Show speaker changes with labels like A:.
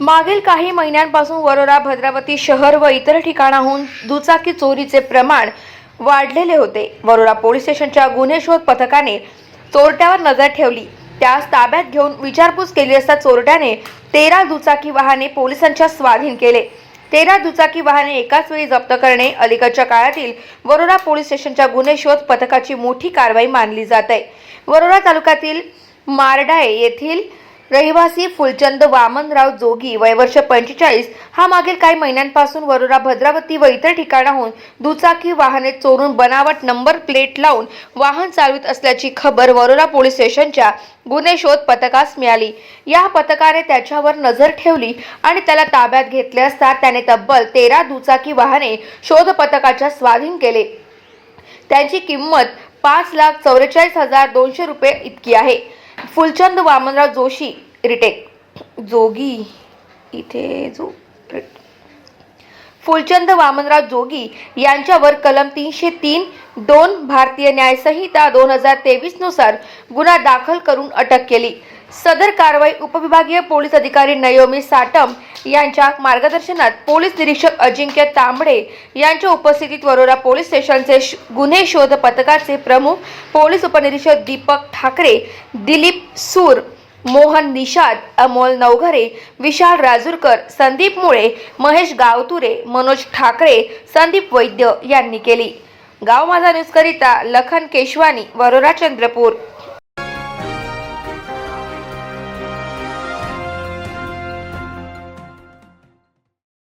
A: मागील काही महिन्यांपासून वरोरा भद्रावती शहर व इतर ठिकाणाहून दुचाकी चोरीचे प्रमाण वाढलेले होते. वरोरा पोलीस स्टेशनच्या गुन्हे शोध पथकाने चोरट्यावर नजर ठेवली. त्यास ताब्यात घेऊन विचारपूस केली असता चोरट्याने तेरा दुचाकी वाहने पोलिसांच्या स्वाधीन केले. तेरा दुचाकी वाहने एकाच वेळी जप्त करणे अलीकडच्या काळातील वरोरा पोलीस स्टेशनच्या गुन्हे शोध पथकाची मोठी कारवाई मानली जात आहे. वरोरा तालुक्यातील मारडाळे येथील रहिवासी फुलचंद वामनराव जोगी वयवर्ष पंचेचाळीस. हा मागील काही महिन्यांपासून वरोरा भद्रावती व इतर ठिकाणाहून दुचाकी वाहने चोरून बनावट नंबर प्लेट लावून वाहन चालवित असल्याची खबर वरोरा पोलीस स्टेशनच्या गुन्हे शोध पथकास मिळाली. या पथकाने त्याच्यावर नजर ठेवली आणि त्याला ताब्यात घेतले असता त्याने तब्बल तेरा दुचाकी वाहने शोध पथकाच्या स्वाधीन केले. त्यांची किंमत पाच लाख चौवेचाळीस हजार दोनशे रुपये इतकी आहे. फुलचंद वामनराव जोशी रिटेक. जोगी इथे जो फुलचंद वामनराव जोगी यांच्यावर कलम तीनशे तीन दोन भारतीय न्यायसंहिता दोन हजार तेवीसनुसार गुन्हा दाखल करून अटक केली. सदर कारवाई उपविभागीय पोलीस अधिकारी नयोमी साटम यांच्या मार्गदर्शनात पोलीस निरीक्षक अजिंक्य तांबडे यांच्या उपस्थितीत वरोरा पोलीस स्टेशनचे गुन्हे शोध पथकाचे प्रमुख पोलीस उपनिरीक्षक दीपक ठाकरे दिलीप सूर मोहन निषाद अमोल नवघरे विशाल राजूरकर संदीप मुळे महेश गावतुरे मनोज ठाकरे संदीप वैद्य यांनी केली. गाव माझा न्यूजकरिता लखन केशवानी वरोरा चंद्रपूर.